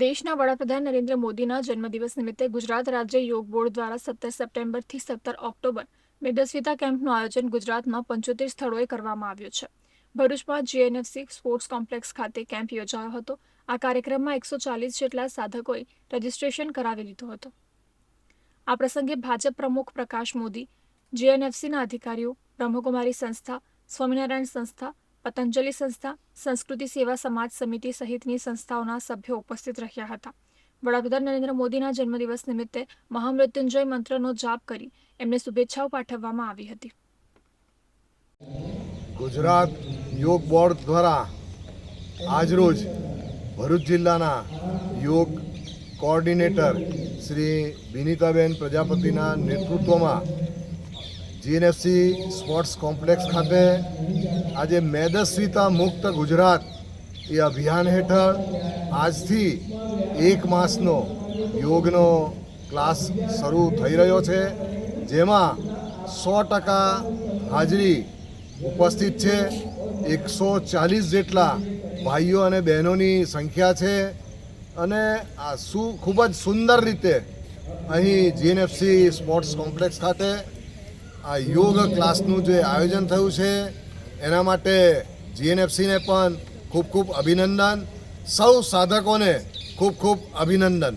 દેશના વડાપ્રધાન નરેન્દ્ર મોદીના જન્મદિવસ નિમિત્તે ગુજરાત રાજ્ય યોગ બોર્ડ દ્વારા સત્તર સપ્ટેમ્બરથી સત્તર ઓક્ટોબર મેદસ્વિતા કેમ્પનું આયોજન ગુજરાતમાં પંચોતેર સ્થળોએ કરવામાં આવ્યું છે. ભરૂચમાં જીએનએફસી સ્પોર્ટ્સ કોમ્પ્લેક્સ ખાતે કેમ્પ યોજાયો હતો. આ કાર્યક્રમમાં એકસો ચાલીસ જેટલા સાધકોએ રજીસ્ટ્રેશન કરાવી લીધું હતું. આ પ્રસંગે ભાજપ પ્રમુખ પ્રકાશ મોદી, જીએનએફસીના અધિકારીઓ, બ્રહ્મકુમારી સંસ્થા, સ્વામિનારાયણ સંસ્થા પતંજલિ સંસ્થા, સંસ્કૃતિ સેવા સમાજ સમિતિ સહિતની સંસ્થાઓના સભ્યો ઉપસ્થિત રહ્યા હતા. વડાપ્રધાન નરેન્દ્ર મોદીના જન્મદિવસ નિમિત્તે મહામૃત્યુંજય મંત્રનો જાપ કરી એમને શુભેચ્છાઓ પાઠવવામાં આવી હતી. ગુજરાત યોગ બોર્ડ દ્વારા આજરોજ ભરૂચ જિલ્લાના યોગ કોઓર્ડિનેટર શ્રી વિનીતાબેન પ્રજાપતિના નેતૃત્વમાં જીએનએફસી સ્પોર્ટ્સ કોમ્પ્લેક્સ ખાતે આજે મેદસ્વીતા મુક્ત ગુજરાત એ અભિયાન હેઠળ આજથી એક માસનો યોગનો ક્લાસ શરૂ થઈ રહ્યો છે, જેમાં સો ટકા હાજરી ઉપસ્થિત છે. એકસો ચાલીસ જેટલા ભાઈઓ અને બહેનોની સંખ્યા છે અને આ શું ખૂબ જ સુંદર રીતે અહીં જીએનએફસી સ્પોર્ટ્સ કોમ્પ્લેક્સ ખાતે આ યોગ ક્લાસનું જે આયોજન થયું છે, એના માટે જીએનએફસીને પણ ખૂબ ખૂબ અભિનંદન. સૌ સાધકોને ખૂબ ખૂબ અભિનંદન.